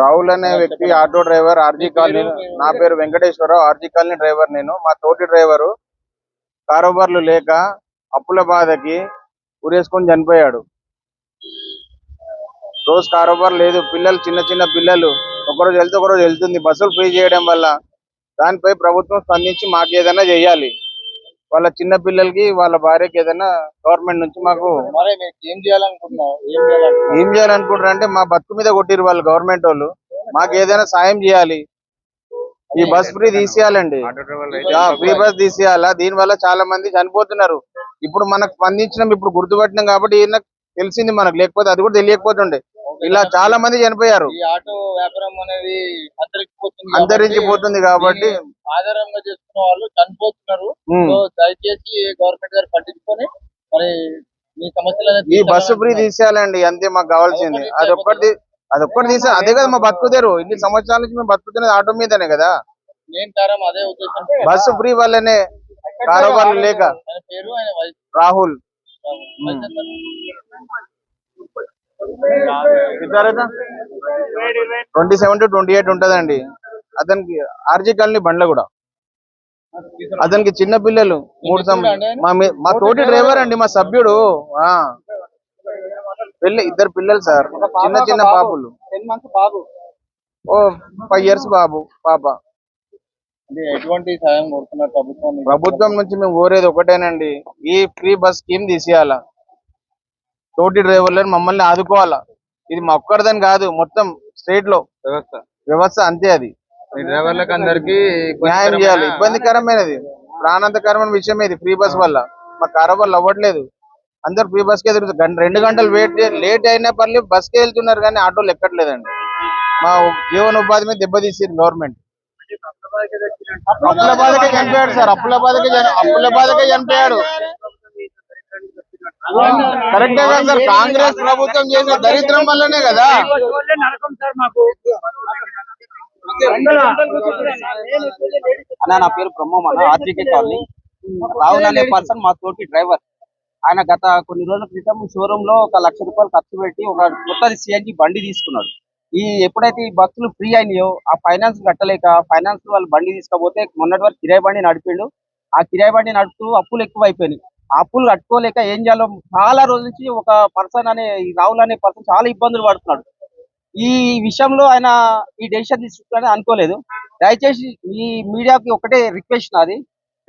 రాహుల్ అనే వ్యక్తి auto driver RG colony నా పేరు వెంకటేశ్వరరావు ఆర్జీ కాలనీ డ్రైవర్ నేను. మా తోటి డ్రైవరు కారోబార్లు లేక అప్పుల బాధకి ఉరేసుకొని చనిపోయాడు. రోజు కారోబార్ లేదు. పిల్లలు చిన్న చిన్న పిల్లలు. ఒకరోజు వెళ్తే ఒకరోజు వెళ్తుంది. బస్సులు ఫ్రీ చేయడం వల్ల దానిపై ప్రభుత్వం స్పందించి మాకు ఏదైనా చేయాలి. వాళ్ళ చిన్న పిల్లలకి వాళ్ళ భార్యకి ఏదైనా గవర్నమెంట్ నుంచి మాకు ఏం చేయాలనుకుంటున్నావు? ఏం చేయాలనుకుంటారు అంటే మా బతుకు మీద కొట్టిరు వాళ్ళు గవర్నమెంట్ వాళ్ళు. మాకు ఏదైనా సాయం చేయాలి. ఈ బస్ ఫ్రీ తీసేయాలండి. ఫ్రీ బస్ తీసేయాలా? దీని వల్ల చాలా మంది చనిపోతున్నారు. ఇప్పుడు మనకు స్పందించినాం ఇప్పుడు గుర్తుపట్టినాం కాబట్టి ఈయన తెలిసింది మనకు. లేకపోతే అది కూడా తెలియకపోతుండే. ఇలా చాలా మంది చనిపోయారు. ఈ ఆటో వ్యాపారం అనేది అంతరించిపోతుంది కాబట్టి ఆధారంగా చేసుకున్న వాళ్ళు చనిపోతున్నారు. ఉమ్, సో దయచేసి గవర్నమెంట్ గారు పట్టించుకొని మరి ఈ బస్సు ఫ్రీ తీసేయాలండి. అంతే మాకు కావాల్సింది. అదొక్కటి అదొక్కటి తీసే అదే కదా మా బతుకుదేరు. ఇన్ని సంవత్సరాల నుంచి మేము బతుకుతున్నది ఆటో మీదనే కదా. అదే బస్సు ఫ్రీ వల్లనే కారోబార్లు లేక. Rahul? Twenty seven to twenty eight ఉంటదండి. అతనికి ఆర్జీ కాలనీ బండ్ల కూడా. అతనికి చిన్న పిల్లలు మూడు మా తోటి డ్రైవర్? అండి మా సభ్యుడు. ఆ. పిల్ల ఇద్దరు పిల్లలు సార్. చిన్న చిన్న పాపులు. టెన్ మంత్స్ బాబు. ఓ ఫైవ్ ఇయర్స్ బాబు పాప. ఎటువంటి సాయం కోరుతున్నారు ప్రభుత్వం? నుంచి? ప్రభుత్వం నుంచి మేము కోరేది ఒకటేనండి. ఈ ఫ్రీ బస్ స్కీమ్ తీసేయాలా. తోటి డ్రైవర్లను మమ్మల్ని ఆదుకోవాలా. ఇది మా ఒక్కరిదని కాదు మొత్తం స్టేట్లో. వ్యవస్థ. వ్యవస్థ అంతే అది. ఈ డ్రైవర్లకు అందరికి న్యాయం చేయాలి. ఇబ్బందికరమైనది. ప్రాణాంతకరమైన విషయం ఇది ఫ్రీ బస్ వల్ల. మా కారోబార్లు అవ్వట్లేదు. అందరు ఫ్రీ బస్ కే తిరుగుతారు. గంట రెండు గంటలు వెయిట్ లేట్ అయినా పర్లేదు బస్ కే వెళ్తున్నారు కానీ ఆటోలు ఎక్కట్లేదండి. మా జీవనోపాధి మీద దెబ్బతీసింది గవర్నమెంట్ అప్పుల బాధకే చనిపోయాడు సార్ అప్పుల బాధకే అప్పుల బాధకే చనిపోయాడు. కరెక్టే కదా సార్ కాంగ్రెస్ ప్రభుత్వం చేసిన దరిద్రం వల్లనే కదా. అన్న నా పేరు బ్రహ్మం అన్న ఆర్జీకే కాలనీ. రావుల్ అనే పర్సన్ మా తోటి డ్రైవర్. ఆయన గత కొన్ని రోజుల క్రితం షోరూమ్లో ఒక లక్ష రూపాయలు ఖర్చు పెట్టి ఒక కొత్తది సిఎన్జి బండి తీసుకున్నాడు. ఈ ఎప్పుడైతే ఈ బస్సులు ఫ్రీ అయినాయో ఆ ఫైనాన్స్ కట్టలేక ఫైనాన్స్ వాళ్ళు బండి తీసుకపోతే మొన్నటి వరకు కిరాయి బండి నడిపిండు. ఆ కిరాయి బండి నడుపుతూ అప్పులు ఎక్కువ అయిపోయినాయి ఆ అప్పులు కట్టుకోలేక ఏం చేయాలో చాలా రోజుల నుంచి ఒక పర్సన్ అనే రాహుల్ అనే పర్సన్ చాలా ఇబ్బందులు పడుతున్నాడు. ఈ విషయంలో ఆయన ఈ డెసిషన్ తీసుకుంటాడని అనుకోలేదు. దయచేసి ఈ మీడియాకి ఒకటే రిక్వెస్ట్ నాది.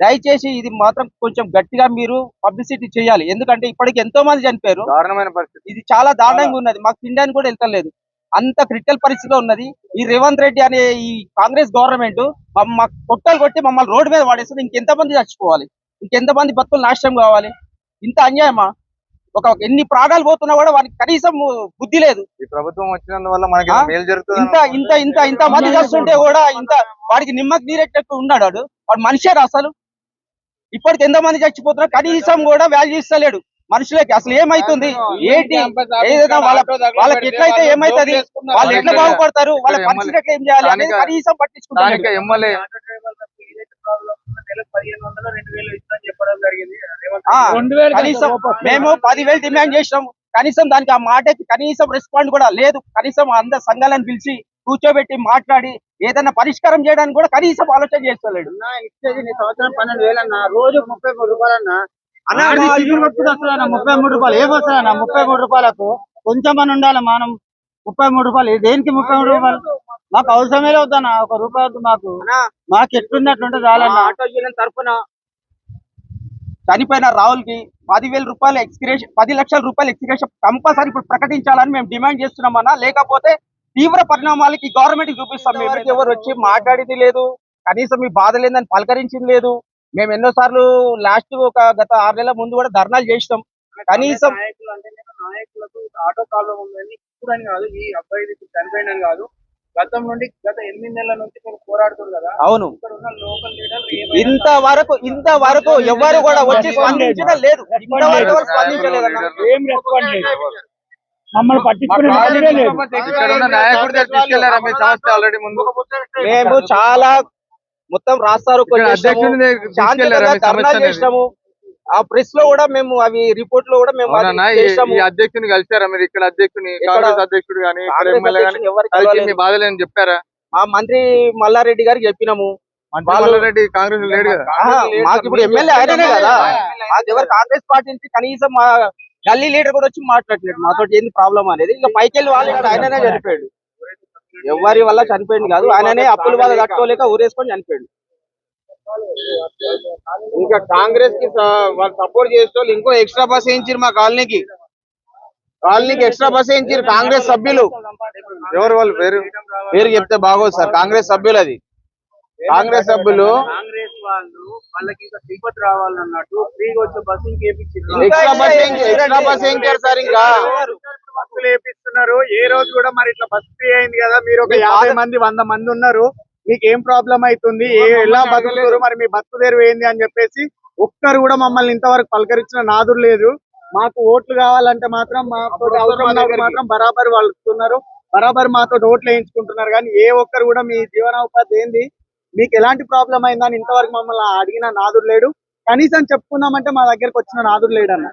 దయచేసి ఇది మాత్రం కొంచెం గట్టిగా మీరు పబ్లిసిటీ చేయాలి. ఎందుకంటే ఇప్పటికి ఎంతో మంది చనిపోయారు. దారుణమైన పరిస్థితి. ఇది చాలా దారుణంగా ఉన్నది. మాకు తినడానికి కూడా వెళ్తలేదు అంత క్రిటికల్ పరిస్థితిలో ఉన్నది. ఈ రేవంత్ రెడ్డి అనే ఈ కాంగ్రెస్ గవర్నమెంట్ మాకు పొట్టలు కొట్టి మమ్మల్ని రోడ్డు మీద వాడేస్తుంది ఇంకెంతమంది చచ్చిపోవాలి? ఇంకెంతమంది బతుకులు నాశనం కావాలి? ఇంత అన్యాయమా? ఒక ఎన్ని ప్రాణాలు పోతున్నా కూడా వారికి కనీసం బుద్ధి లేదు. ఈ ప్రభుత్వం వచ్చినందువల్ల మనకి ఆ? మేలు జరుగుతుంది? ఇంత ఇంత ఇంత ఇంత మంది చేస్తుంటే కూడా ఇంత వాడికి నిమ్మకి నీరెట్టు ఉన్నాడు వాడు మనిషేరా అసలు. ఇప్పటికి ఎంత మంది చచ్చిపోతున్నారు కనీసం కూడా వాల్యూ ఇస్తలేడు. మనుషులకి అసలు ఏమైతుంది? ఏంటి? ఏదైనా వాళ్ళ వాళ్ళకి ఎట్లయితే ఏమైతుంది? వాళ్ళు ఎట్లా బాగుపడతారు? వాళ్ళ పరిస్థితి ఎట్లా ఏం చేయాలి అనేది కనీసం పట్టించుకుంటారు. కనీసం మేము పదివేలు డిమాండ్ చేసినాం కనీసం దానికి ఆ మాటకి కనీసం రెస్పాండ్ కూడా లేదు. కనీసం అందరు సంఘాలను పిలిచి కూర్చోబెట్టి మాట్లాడి ఏదైనా పరిష్కారం చేయడానికి కూడా కనీసం ఆలోచన చేస్తలేడు. సంవత్సరం పన్నెండు రోజు ముప్పై మూడు రూపాయలు అన్న ముప్పై మూడు రూపాయలు. ఏం వస్తుంది అన్న ముప్పై మూడు రూపాయలకు కొంచెం అని ఉండాలి మనం. ముప్పై మూడు రూపాయలు. దేనికి ముప్పై మూడు రూపాయలు? మాకు అవసరమే వద్దన్న ఒక రూపాయి వద్దు మాకు. మాకు ఎట్లున్నట్లుంటే చాలన్న. ఆటో యూనియన్ తరఫున చనిపోయిన రాహుల్కి పదివేల రూపాయలు ఎక్స్క్రేషన్ పది లక్షల రూపాయలు ఎక్స్క్రేషన్ కంపల్సరీ ఇప్పుడు ప్రకటించాలని మేము డిమాండ్ చేస్తున్నామన్నా లేకపోతే తీవ్ర పరిణామాలకి గవర్నమెంట్ చూపిస్తాం. మేము ఎవరు వచ్చి మాట్లాడింది లేదు. కనీసం మీ బాధ లేదని పలకరించింది లేదు. మేము ఎన్నో సార్లు లాస్ట్ ఒక గత ఆరు నెలల ముందు కూడా ధర్నాలు చేసినాం. కనీసం నాయకులు అంటే నాయకులకు ఆటో ప్రాబ్లం ఉందని ఇప్పుడని కాదు ఈ అబ్బాయి చనిపోయిందని కాదు. గతం నుండి గత ఎనిమిది నెలల నుంచి మీరు పోరాడుతున్నారు కదా. అవును. లోకల్ లీడర్ ఇంతవరకు ఇంతవరకు ఎవరు కూడా వచ్చి స్పందించడం లేదు. ఇంతవరకు ఎవరు స్పందించలేదన్న. ఏం రెస్పాండ్ లేదు మమ్మల్ని పట్టించుకునే మేము చాలా మొత్తం రాస్తారు? చేసినాము ఆ ప్రెస్లో కూడా మేము అవి రిపోర్ట్లో కూడా మేము అధ్యక్షుని కలిసారా మీరు? ఇక్కడ అధ్యక్షుని కాంగ్రెస్ అధ్యక్షుడు ఎవరికి. మీ బాధలేని చెప్పారా? మా మంత్రి మల్లారెడ్డి గారికి చెప్పినాము. వాళ్ళు- రెడ్డి కాంగ్రెస్ లేడు కదా? మాకు ఇప్పుడు ఎమ్మెల్యే ఆయననే కదా. మాకు ఎవరు కాంగ్రెస్ పార్టీ నుంచి కనీసం మా గల్లీ లీడర్ కూడా వచ్చి మాట్లాడలేదు మాతో ఏంది ప్రాబ్లం అనేది? ఇంకా పైకి వెళ్ళి వాళ్ళు ఆయననే చనిపోయాడు. ఎవరి వల్ల చనిపోయింది కాదు ఆయననే అప్పుల బాధ తట్టుకోలేక ఊరేసుకొని చనిపోయాడు. ఇంకా కాంగ్రెస్కి వాళ్ళు సపోర్ట్ చేసే వాళ్ళు ఇంకో ఎక్స్ట్రా బస్ వేయించారు మా కాలనీకి. కాలనీకి ఎక్స్ట్రా బస్ వేయించారు కాంగ్రెస్ సభ్యులు. ఎవరు వాళ్ళు పేరు? పేరు చెప్తే బాగోదు సార్ కాంగ్రెస్ సభ్యులు అది కాంగ్రెస్ సభ్యులు కాంగ్రెస్ వాళ్ళు వాళ్ళకి ఇంకా తిరుపతి రావాలన్నట్టు ఫ్రీగా వచ్చే బస్సు ఇంకేపించింది ఎక్స్ట్రా బస్ ఎక్స్ట్రా బస్ వేయించారు సార్ ఇంకా? బస్సులు వేపిస్తున్నారు ఏ రోజు కూడా మరి ఇట్లా బస్ ఫ్రీ అయింది కదా? మీరు ఒక యాభై మంది వంద మంది ఉన్నారు. మీకు ఏం ప్రాబ్లం అవుతుంది? ఏ ఎలా బతుకుతారు? మరి మీ బతుకు తెరువు ఏంది అని చెప్పేసి ఒక్కరు కూడా మమ్మల్ని ఇంతవరకు పలకరించిన నాదురు లేదు. మాకు ఓట్లు కావాలంటే మాత్రం మాతో అవసరం మాత్రం బరాబర్ వాళ్ళు ఇస్తున్నారు బరాబర్ మాతో ఓట్లు వేయించుకుంటున్నారు. కానీ ఏ ఒక్కరు కూడా మీ జీవనోపాధి ఏంది? మీకు ఎలాంటి ప్రాబ్లం అయిందని ఇంతవరకు మమ్మల్ని అడిగిన నాదుడు లేడు. కనీసం చెప్పుకుందామంటే మా దగ్గరకు వచ్చిన నాదుడు లేడు అన్న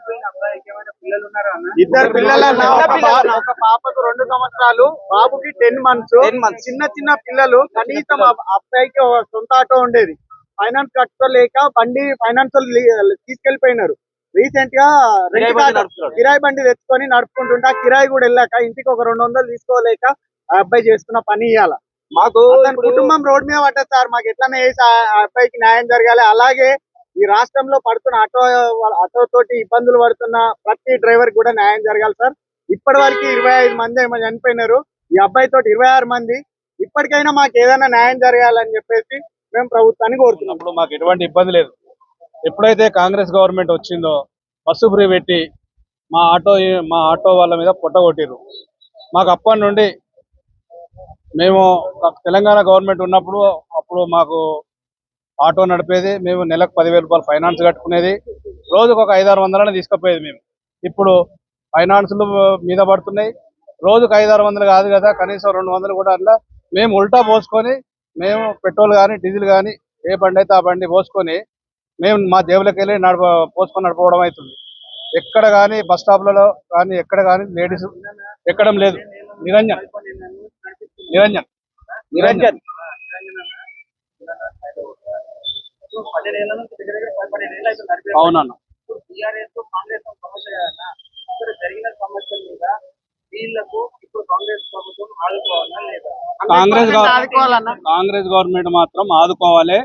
ఇద్దరు పిల్లలు. ఒక పాపకు రెండు సంవత్సరాలు బాబుకి టెన్ మంత్స్ 10 months. చిన్న చిన్న పిల్లలు కనీసం అబ్బాయికి ఒక సొంత ఆటో ఉండేది. ఫైనాన్స్ కట్టుకోలేక బండి ఫైనాన్స్ తీసుకెళ్ళిపోయినారు రీసెంట్గా కిరాయి బండి తెచ్చుకొని నడుపుకుంటుంటే ఆ కిరాయి కూడా వెళ్ళాక ఇంటికి ఒక రెండు వందలు తీసుకోలేక ఆ అబ్బాయి చేస్తున్న పని ఇవ్వాల మాకు కుటుంబం రోడ్ మీద పడ్డది సార్. మాకు ఎట్లనే అబ్బాయికి న్యాయం జరగాలి. అలాగే ఈ రాష్ట్రంలో పడుతున్న ఆటో వాళ్ళ ఆటో తోటి ఇబ్బందులు పడుతున్న ప్రతి డ్రైవర్ కూడా న్యాయం జరగాలి సార్. ఇప్పటి వరకు ఇరవై ఐదు మంది ఏమో చనిపోయినారు. ఈ అబ్బాయి తోటి ఇరవై ఆరు మంది. ఇప్పటికైనా మాకు ఏదైనా న్యాయం జరగాలని చెప్పేసి మేము ప్రభుత్వాన్ని కోరుతున్నాం. మాకు ఎటువంటి ఇబ్బంది లేదు. ఎప్పుడైతే కాంగ్రెస్ గవర్నమెంట్ వచ్చిందో బస్సు ఫ్రీ పెట్టి మా ఆటో మా ఆటో వాళ్ళ మీద పొట్టగొట్టిర్రు మాకు అప్పటి నుండి మేము తెలంగాణ గవర్నమెంట్ ఉన్నప్పుడు అప్పుడు మాకు ఆటో నడిపేది. మేము నెలకు పదివేల రూపాయలు ఫైనాన్స్ కట్టుకునేది. రోజుకు ఒక ఐదారు వందలని తీసుకుపోయేది మేము. ఇప్పుడు ఫైనాన్స్లు మీద పడుతున్నాయి. రోజుకు ఐదారు వందలు కాదు కదా కనీసం రెండు వందలు కూడా అట్లా. మేము ఉల్టా పోసుకొని మేము పెట్రోల్ కానీ డీజిల్ కానీ ఏ బండి అయితే ఆ బండి పోసుకొని మేము మా జేబులోకి వెళ్ళి నడప పోసుకొని నడపడం అవుతుంది. ఎక్కడ కానీ బస్ స్టాప్లలో కానీ ఎక్కడ కానీ లేడీస్ ఎక్కడం లేదు. నిరంజన్ నిరంజన్. నిరంజన్. అవునన్న. కాంగ్రెస్ కాంగ్రెస్ గవర్నమెంట్ మాత్రం ఆదుకోవాలి.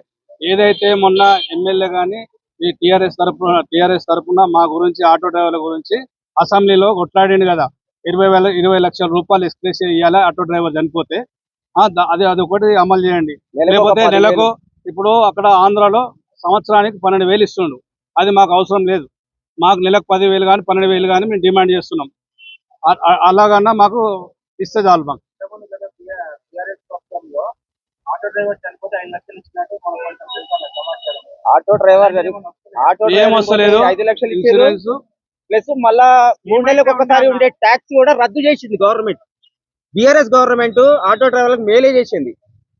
ఏదైతే మొన్న ఎమ్మెల్యే గాని ఈ టిఆర్ఎస్ తరపున టిఆర్ఎస్ తరపున మా గురించి ఆటో డ్రైవర్ల గురించి అసెంబ్లీలో కొట్లాడిండు కదా. ఇరవై వేల ఇరవై లక్షల రూపాయలు ఎక్స్ప్రెస్ ఇవ్వాలి ఆటో డ్రైవర్ చనిపోతే. అది అది ఒకటి అమలు చేయండి. లేకపోతే పదివేలు. నెలకు ఇప్పుడు అక్కడ ఆంధ్రాలో సంవత్సరానికి పన్నెండు వేలు ఇస్తుండు. అది మాకు అవసరం లేదు. మాకు నెలకు పది వేలు కానీ పన్నెండు వేలు కానీ మేము డిమాండ్ చేస్తున్నాం. అలాగన్నా మాకు ఇస్తే చాలు మాకు. ఆటో డ్రైవర్ గారి ఆటో ఏం డ్రైవర్ ఐదు లక్షలు ఇచ్చారు. ఇన్సూరెన్స్? ప్లస్ మళ్ళా మూడు నెలలకు ఒకసారి ఉండే ట్యాక్స్ కూడా రద్దు చేసింది గవర్నమెంట్. బిఆర్ఎస్ గవర్నమెంట్ ఆటో డ్రైవర్లకు మేలే చేసింది.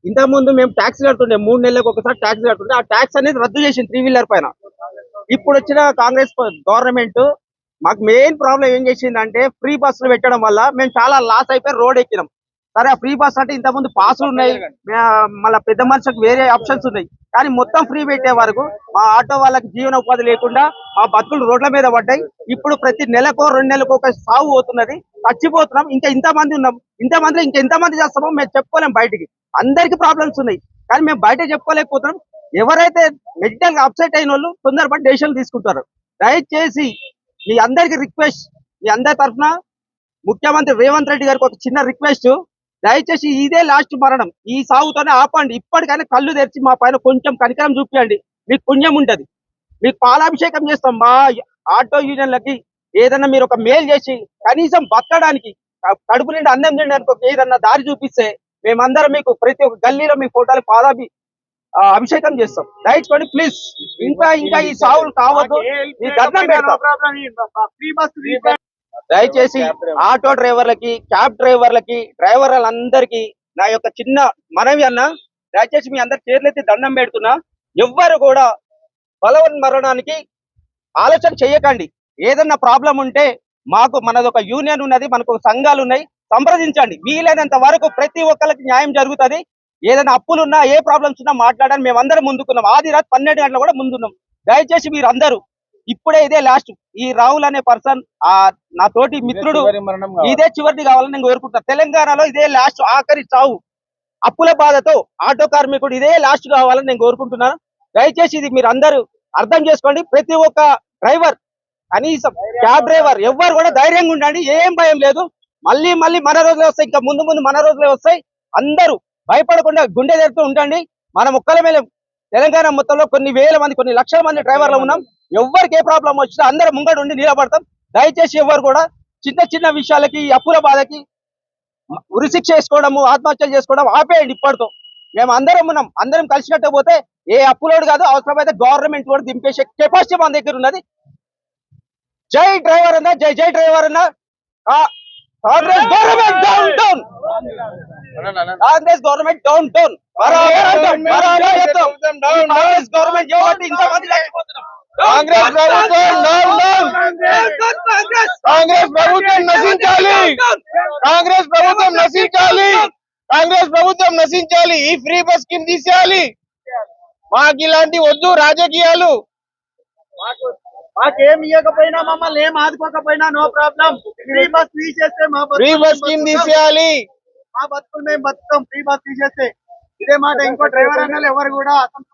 ఇంత ముందు మేము ట్యాక్స్ కడుతుండే మూడు నెలలకు ఒకసారి ట్యాక్స్ కడుతుండే. ఆ ట్యాక్స్ అనేది రద్దు చేసింది త్రీ వీలర్ పైన. ఇప్పుడు వచ్చిన కాంగ్రెస్ గవర్నమెంట్ మాకు మెయిన్ ప్రాబ్లం ఏం చేసిందంటే ఫ్రీ బస్సులు పెట్టడం వల్ల మేము చాలా లాస్ అయిపోయి రోడ్ ఎక్కినాం. సరే ఆ ఫ్రీ బస్ అంటే ఇంత ముందు పాసులు ఉన్నాయి. మళ్ళా పెద్ద మనుషులకు వేరే ఆప్షన్స్ ఉన్నాయి. కానీ మొత్తం ఫ్రీ పెట్టే వరకు మా ఆటో వాళ్ళకి జీవన ఉపాధి లేకుండా మా బతుకులు రోడ్ల మీద పడ్డాయి. ఇప్పుడు ప్రతి నెలకో రెండు నెలకో ఒక సాగు అవుతున్నది చచ్చిపోతున్నాం. ఇంకా ఇంత మంది ఉన్నాం. ఇంత మంది ఇంకా ఎంత మంది చేస్తామో మేము చెప్పుకోలేం బయటికి. అందరికి ప్రాబ్లమ్స్ ఉన్నాయి. కానీ మేము బయట చెప్పుకోలేకపోతున్నాం. ఎవరైతే మెడికల్ అప్సెట్ అయిన వాళ్ళు తొందరపడి డెసిషన్లు తీసుకుంటారు. దయచేసి మీ అందరికి రిక్వెస్ట్ మీ అందరి తరఫున ముఖ్యమంత్రి రేవంత్ రెడ్డి గారికి ఒక చిన్న రిక్వెస్ట్ దయచేసి ఇదే లాస్ట్ మరణం. ఈ సాగుతోనే ఆపండి. ఇప్పటికైనా కళ్ళు తెరిచి మా పైన కొంచెం కనికరం చూపించండి మీకు పుణ్యం ఉంటది. మీకు పాలాభిషేకం చేస్తాం. మా ఆటో యూనియన్లకి ఏదైనా మీరు ఒక మేలు చేసి కనీసం బతకడానికి కడుపు నిండి అన్నం తినడానికి ఒక ఏదన్నా దారి చూపిస్తే మేమందరం మీకు ప్రతి ఒక్క గల్లీలో మీ ఫోటోలు పాదాభి అభిషేకం చేస్తాం. దయచుకోండి ప్లీజ్. ఇంకా ఇంకా ఈ సాగులు కావద్దు. మీ దండం పెడతాం. ఫ్రీ బస్ దయచేసి ఆటో డ్రైవర్లకి క్యాబ్ డ్రైవర్లకి డ్రైవర్లందరికీ నా యొక్క చిన్న మనవి అన్న దయచేసి మీ అందరి చేతులెత్తి దండం పెడుతున్నా. ఎవ్వరు కూడా బలవన్ మరణానికి ఆలోచన చేయకండి ఏదన్నా ప్రాబ్లం ఉంటే మాకు మనది ఒక యూనియన్ ఉన్నది మనకు ఒక సంఘాలు ఉన్నాయి సంప్రదించండి. వీలైనంత వరకు ప్రతి ఒక్కరికి న్యాయం జరుగుతుంది. ఏదైనా అప్పులున్నా ఏ ప్రాబ్లమ్స్ ఉన్నా మాట్లాడని మేము అందరం ముందుకున్నాం. ఆది రాత్రి పన్నెండు గంటల కూడా ముందున్నాం. దయచేసి మీరు అందరూ ఇప్పుడే ఇదే లాస్ట్ ఈ రాహుల్ అనే పర్సన్ ఆ నా తోటి మిత్రుడు. ఇదే చివరిది కావాలని నేను కోరుకుంటున్నా. తెలంగాణలో ఇదే లాస్ట్ ఆఖరి చావు. అప్పుల బాధతో ఆటో కార్మికుడు ఇదే లాస్ట్ కావాలని నేను కోరుకుంటున్నాను దయచేసి ఇది మీరు అందరూ అర్థం చేసుకోండి. ప్రతి ఒక్క డ్రైవర్ కనీసం క్యాబ్ డ్రైవర్ ఎవ్వరు కూడా ధైర్యంగా ఉండండి. ఏం భయం లేదు. మళ్ళీ మళ్ళీ మన రోజులే వస్తాయి. ఇంకా ముందు ముందు మన రోజులే వస్తాయి. అందరూ భయపడకుండా గుండె తెరుతూ ఉండండి. మనం ఒక్కల తెలంగాణ మొత్తంలో కొన్ని వేల మంది కొన్ని లక్షల మంది డ్రైవర్లు ఉన్నాం. ఎవరికి ఏ ప్రాబ్లం వచ్చినా అందరూ ముంగడు ఉండి నిలబడతాం. దయచేసి ఎవరు కూడా చిన్న చిన్న విషయాలకి అప్పుల బాధకి ఉరిశిక్ష చేసుకోవడము ఆత్మహత్యలు చేసుకోవడం ఆపేయండి ఇప్పటితో. మేము అందరం ఉన్నాం. అందరం కలిసినట్టు పోతే ఏ అప్పులోడు కాదు అవసరమైతే గవర్నమెంట్ కూడా దింపేసే కెపాసిటీ మన దగ్గర ఉన్నది. జై డ్రైవర్ అన్న జై జై డ్రైవర్ అన్న. Congress government down down. Congress government down down. Congress government ఇంతమంది. కాంగ్రెస్ ప్రభుత్వం డౌన్. డౌన్ కాంగ్రెస్ కాంగ్రెస్ ప్రభుత్వం నశించాలి. కాంగ్రెస్ ప్రభుత్వం నశించాలి. కాంగ్రెస్ ప్రభుత్వం నశించాలి. ఈ ఫ్రీ బస్ స్కీమ్ తీసేయాలి. మాకు ఇలాంటి వద్దు రాజకీయాలు. మాకేం ఇవ్వకపోయినా మమ్మల్ని ఏం ఆదుకోకపోయినా నో ప్రాబ్లం ఫ్రీ బస్ తీసేస్తే మా ఫ్రీ బస్ స్కీమ్ తీసేయాలి. మా బతుకులు మేము బతుకుతాం ఫ్రీ బస్ తీసేస్తే ఇదే మాట ఇంకో డ్రైవర్ అన్నలు ఎవరు కూడా అసంతృప్తి